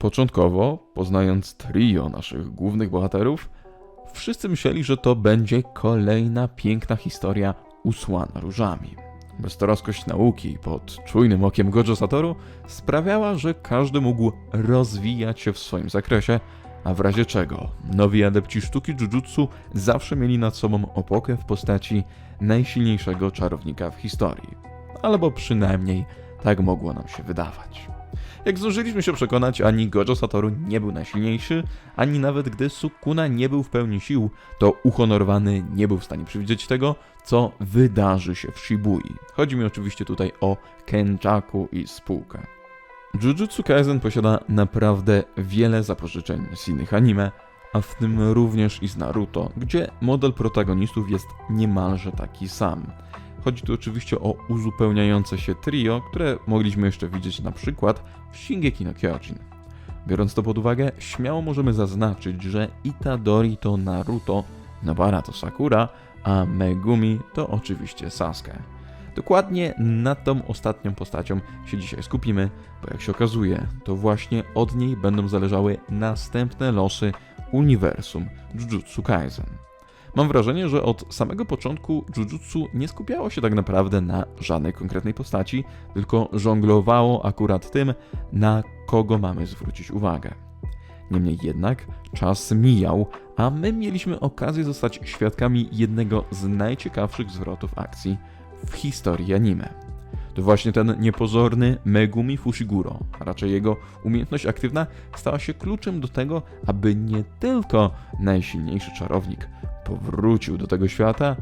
Początkowo, poznając trio naszych głównych bohaterów, wszyscy myśleli, że to będzie kolejna piękna historia usłana różami. Beztroskość nauki pod czujnym okiem Gojo Satoru sprawiała, że każdy mógł rozwijać się w swoim zakresie, a w razie czego nowi adepci sztuki jujutsu zawsze mieli nad sobą opokę w postaci najsilniejszego czarownika w historii. Albo przynajmniej tak mogło nam się wydawać. Jak zdążyliśmy się przekonać, ani Gojo Satoru nie był najsilniejszy, ani nawet gdy Sukuna nie był w pełni sił, to uhonorowany nie był w stanie przewidzieć tego, co wydarzy się w Shibui. Chodzi mi oczywiście tutaj o Kenjaku i spółkę. Jujutsu Kaisen posiada naprawdę wiele zapożyczeń z innych anime, a w tym również i z Naruto, gdzie model protagonistów jest niemalże taki sam. Chodzi tu oczywiście o uzupełniające się trio, które mogliśmy jeszcze widzieć na przykład w Shingeki no Kyojin. Biorąc to pod uwagę, śmiało możemy zaznaczyć, że Itadori to Naruto, Nobara to Sakura, a Megumi to oczywiście Sasuke. Dokładnie nad tą ostatnią postacią się dzisiaj skupimy, bo jak się okazuje, to właśnie od niej będą zależały następne losy uniwersum Jujutsu Kaisen. Mam wrażenie, że od samego początku Jujutsu nie skupiało się tak naprawdę na żadnej konkretnej postaci, tylko żonglowało akurat tym, na kogo mamy zwrócić uwagę. Niemniej jednak czas mijał, a my mieliśmy okazję zostać świadkami jednego z najciekawszych zwrotów akcji w historii anime. To właśnie ten niepozorny Megumi Fushiguro, a raczej jego umiejętność aktywna, stała się kluczem do tego, aby nie tylko najsilniejszy czarownik powrócił do tego świata,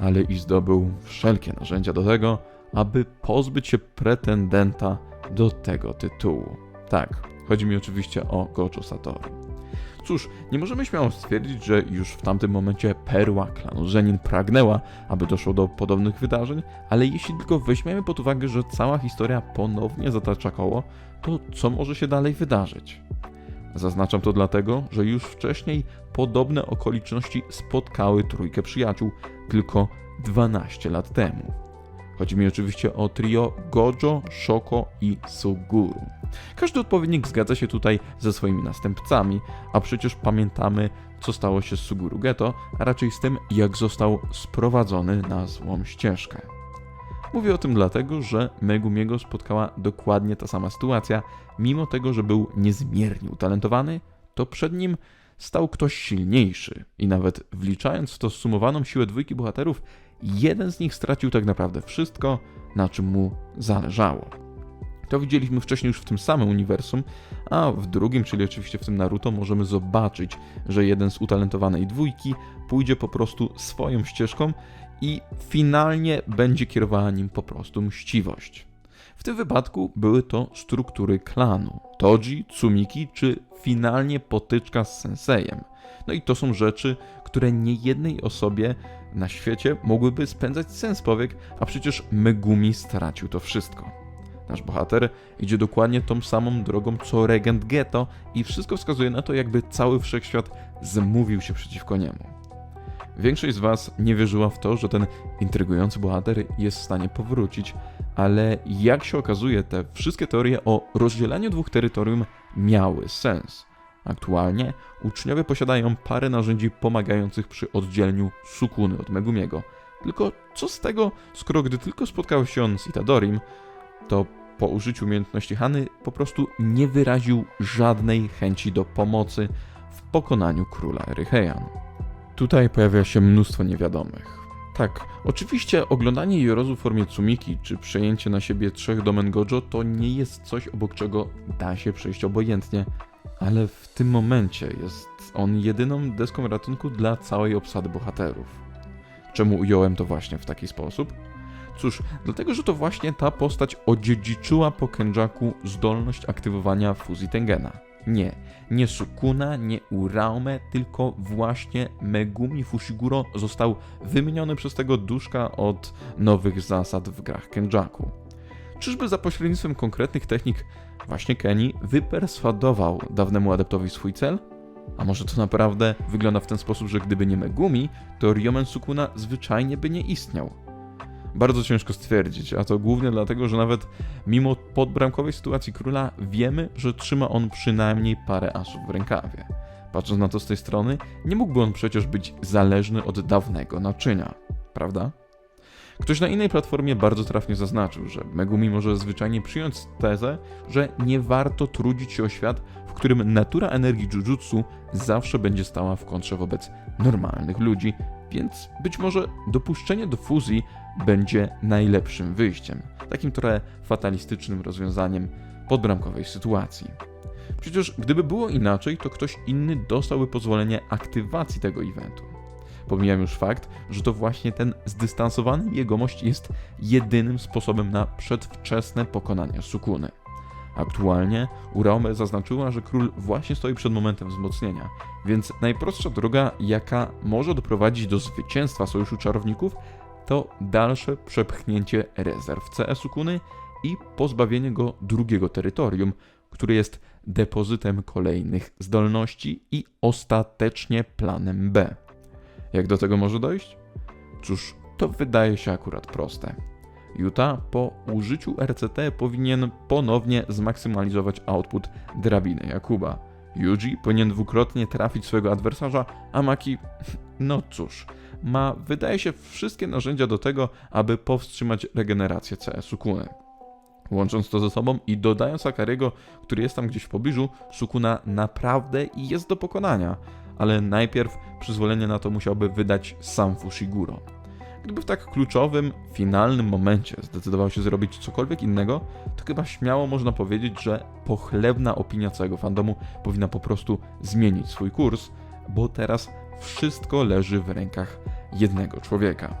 ale i zdobył wszelkie narzędzia do tego, aby pozbyć się pretendenta do tego tytułu. Tak, chodzi mi oczywiście o Gojo Satoru. Cóż, nie możemy śmiało stwierdzić, że już w tamtym momencie perła klanu Zenin pragnęła, aby doszło do podobnych wydarzeń, ale jeśli tylko weźmiemy pod uwagę, że cała historia ponownie zatacza koło, to co może się dalej wydarzyć? Zaznaczam to dlatego, że już wcześniej podobne okoliczności spotkały trójkę przyjaciół tylko 12 lat temu. Chodzi mi oczywiście o trio Gojo, Shoko i Suguru. Każdy odpowiednik zgadza się tutaj ze swoimi następcami, a przecież pamiętamy, co stało się z Suguru Geto, a raczej z tym, jak został sprowadzony na złą ścieżkę. Mówię o tym dlatego, że Megumiego spotkała dokładnie ta sama sytuacja, mimo tego, że był niezmiernie utalentowany, to przed nim stał ktoś silniejszy i nawet wliczając w to sumowaną siłę dwójki bohaterów, jeden z nich stracił tak naprawdę wszystko, na czym mu zależało. To widzieliśmy wcześniej już w tym samym uniwersum, a w drugim, czyli oczywiście w tym Naruto, możemy zobaczyć, że jeden z utalentowanej dwójki pójdzie po prostu swoją ścieżką i finalnie będzie kierowała nim po prostu mściwość. W tym wypadku były to struktury klanu: Toji, Tsumiki czy finalnie potyczka z sensejem. No i to są rzeczy, które nie jednej osobie na świecie mogłyby spędzać sens powiek, a przecież Megumi stracił to wszystko. Nasz bohater idzie dokładnie tą samą drogą co regent Geto i wszystko wskazuje na to, jakby cały wszechświat zmówił się przeciwko niemu. Większość z Was nie wierzyła w to, że ten intrygujący bohater jest w stanie powrócić, ale jak się okazuje, te wszystkie teorie o rozdzielaniu dwóch terytorium miały sens. Aktualnie uczniowie posiadają parę narzędzi pomagających przy oddzieleniu Sukuny od Megumiego. Tylko co z tego, skoro gdy tylko spotkał się on z Itadorim, to po użyciu umiejętności Hany po prostu nie wyraził żadnej chęci do pomocy w pokonaniu króla Erycheian. Tutaj pojawia się mnóstwo niewiadomych. Tak, oczywiście oglądanie Jorozu w formie Tsumiki, czy przejęcie na siebie trzech domen Gojo to nie jest coś, obok czego da się przejść obojętnie, ale w tym momencie jest on jedyną deską ratunku dla całej obsady bohaterów. Czemu ująłem to właśnie w taki sposób? Cóż, dlatego, że to właśnie ta postać odziedziczyła po Kenjaku zdolność aktywowania fuzji Tengena. Nie, nie Sukuna, nie Uraume, tylko właśnie Megumi Fushiguro został wymieniony przez tego duszka od nowych zasad w grach Kenjaku. Czyżby za pośrednictwem konkretnych technik właśnie Kenny wyperswadował dawnemu adeptowi swój cel? A może to naprawdę wygląda w ten sposób, że gdyby nie Megumi, to Ryomen Sukuna zwyczajnie by nie istniał? Bardzo ciężko stwierdzić, a to głównie dlatego, że nawet mimo podbramkowej sytuacji króla wiemy, że trzyma on przynajmniej parę asów w rękawie. Patrząc na to z tej strony, nie mógłby on przecież być zależny od dawnego naczynia, prawda? Ktoś na innej platformie bardzo trafnie zaznaczył, że Megumi może zwyczajnie przyjąć tezę, że nie warto trudzić się o świat, w którym natura energii Jujutsu zawsze będzie stała w kontrze wobec normalnych ludzi, więc być może dopuszczenie do fuzji będzie najlepszym wyjściem, takim trochę fatalistycznym rozwiązaniem podbramkowej sytuacji. Przecież gdyby było inaczej, to ktoś inny dostałby pozwolenie aktywacji tego eventu. Pomijam już fakt, że to właśnie ten zdystansowany jegomość jest jedynym sposobem na przedwczesne pokonanie Sukuny. Aktualnie Uraume zaznaczyła, że król właśnie stoi przed momentem wzmocnienia, więc najprostsza droga, jaka może doprowadzić do zwycięstwa Sojuszu Czarowników, to dalsze przepchnięcie rezerw CS Sukuny i pozbawienie go drugiego terytorium, który jest depozytem kolejnych zdolności i ostatecznie planem B. Jak do tego może dojść? Cóż, to wydaje się akurat proste. Utah po użyciu RCT powinien ponownie zmaksymalizować output drabiny Jakuba. Yuji powinien dwukrotnie trafić swojego adwersarza, a Maki, no cóż, ma wydaje się wszystkie narzędzia do tego, aby powstrzymać regenerację CS Sukuny. Łącząc to ze sobą i dodając Akariego, który jest tam gdzieś w pobliżu, Sukuna naprawdę jest do pokonania, ale najpierw przyzwolenie na to musiałby wydać sam Fushiguro. Gdyby w tak kluczowym, finalnym momencie zdecydował się zrobić cokolwiek innego, to chyba śmiało można powiedzieć, że pochlebna opinia całego fandomu powinna po prostu zmienić swój kurs, bo teraz wszystko leży w rękach jednego człowieka.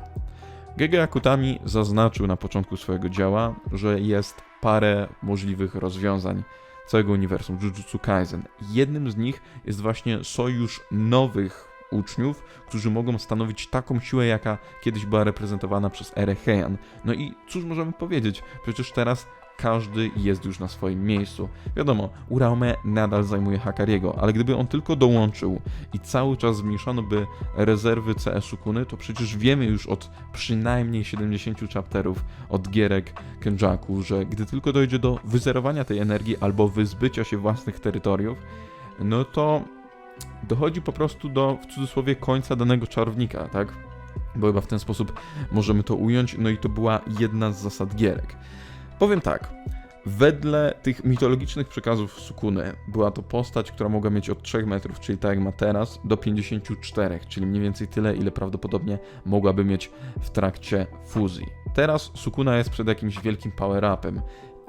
Gege Akutami zaznaczył na początku swojego dzieła, że jest parę możliwych rozwiązań całego uniwersum Jujutsu Kaisen. Jednym z nich jest właśnie sojusz nowych uczniów, którzy mogą stanowić taką siłę, jaka kiedyś była reprezentowana przez erę Heian. No i cóż możemy powiedzieć? Przecież teraz każdy jest już na swoim miejscu. Wiadomo, Uraume nadal zajmuje Hakariego, ale gdyby on tylko dołączył i cały czas zmniejszano by rezerwy CS Sukuny, to przecież wiemy już od przynajmniej 70 chapterów od gierek Kenjaku, że gdy tylko dojdzie do wyzerowania tej energii albo wyzbycia się własnych terytoriów, no to dochodzi po prostu do, w cudzysłowie, końca danego czarownika, tak? Bo chyba w ten sposób możemy to ująć, no i to była jedna z zasad gierek. Powiem tak. Wedle tych mitologicznych przekazów Sukuny była to postać, która mogła mieć od 3 metrów, czyli tak jak ma teraz, do 54, czyli mniej więcej tyle, ile prawdopodobnie mogłaby mieć w trakcie fuzji. Teraz Sukuna jest przed jakimś wielkim power-upem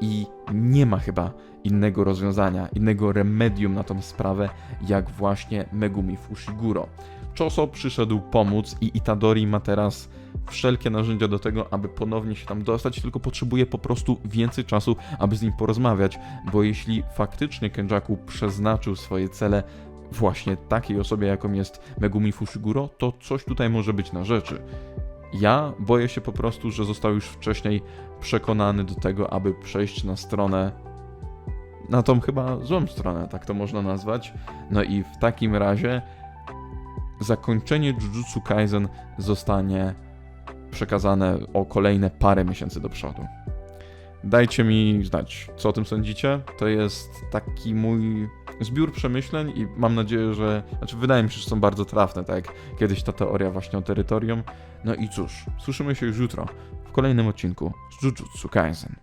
i nie ma chyba innego rozwiązania, innego remedium na tą sprawę, jak właśnie Megumi Fushiguro. Choso przyszedł pomóc i Itadori ma teraz wszelkie narzędzia do tego, aby ponownie się tam dostać, tylko potrzebuje po prostu więcej czasu, aby z nim porozmawiać, bo jeśli faktycznie Kenjaku przeznaczył swoje cele właśnie takiej osobie, jaką jest Megumi Fushiguro, to coś tutaj może być na rzeczy. Ja boję się po prostu, że został już wcześniej przekonany do tego, aby przejść na stronę, na tą chyba złą stronę, tak to można nazwać. No i w takim razie zakończenie Jujutsu Kaisen zostanie przekazane o kolejne parę miesięcy do przodu. Dajcie mi znać, co o tym sądzicie. To jest taki mój zbiór przemyśleń i mam nadzieję, że. Znaczy, wydaje mi się, że są bardzo trafne, tak jak kiedyś ta teoria właśnie o terytorium. No i cóż, słyszymy się już jutro w kolejnym odcinku z Jujutsu Kaisen.